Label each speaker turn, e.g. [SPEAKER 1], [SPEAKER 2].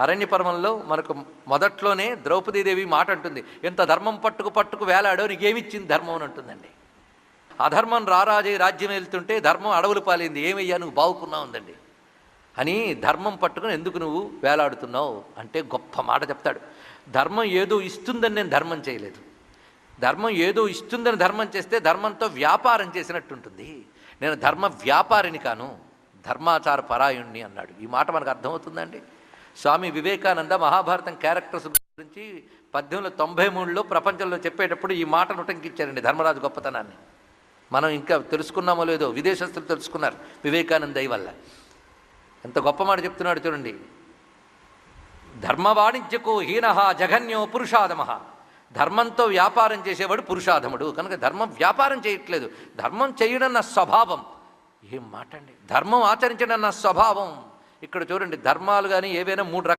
[SPEAKER 1] అరణ్య పర్వంలో మనకు మొదట్లోనే ద్రౌపదీదేవి మాట అంటుంది. ఎంత ధర్మం పట్టుకు పట్టుకు వేలాడో నీకేమిచ్చింది ధర్మం అని అంటుందండి. అధర్మం రారాజే రాజ్యం వెళ్తుంటే ధర్మం అడవులు పాలింది. ఏమయ్యా నువ్వు బావుకున్నావు ఉందండి అని ధర్మం పట్టుకుని ఎందుకు నువ్వు వేలాడుతున్నావు అంటే గొప్ప మాట చెప్తాడు. ధర్మం ఏదో ఇస్తుందని నేను ధర్మం చేయలేదు. ధర్మం ఏదో ఇస్తుందని ధర్మం చేస్తే ధర్మంతో వ్యాపారం చేసినట్టుంటుంది. నేను ధర్మ వ్యాపారిని కాను ధర్మాచార పరాయుణ్ణి అన్నాడు. ఈ మాట మనకు అర్థమవుతుందండి? స్వామి వివేకానంద మహాభారతం క్యారెక్టర్స్ గురించి పద్దెనిమిది తొంభై మూడులో ప్రపంచంలో చెప్పేటప్పుడు ఈ మాటను ఉటంకించారండి ధర్మరాజు గొప్పతనాన్ని. మనం ఇంకా తెలుసుకున్నామో లేదో విదేశస్తులు తెలుసుకున్నారు వివేకానంద దయ వల్ల. ఎంత గొప్ప మాట చెప్తున్నాడు చూడండి. ధర్మవాణిజ్యకో హీన జఘన్యో పురుషాధమ ధర్మంతో వ్యాపారం చేసేవాడు పురుషాధముడు. కనుక ధర్మం వ్యాపారం చేయట్లేదు. ధర్మం చేయడం నా స్వభావం. ఏం మాట అండి ధర్మం ఆచరించడం నా స్వభావం. ఇక్కడ చూడండి ధర్మాలు కానీ ఏవైనా మూడు రకాలు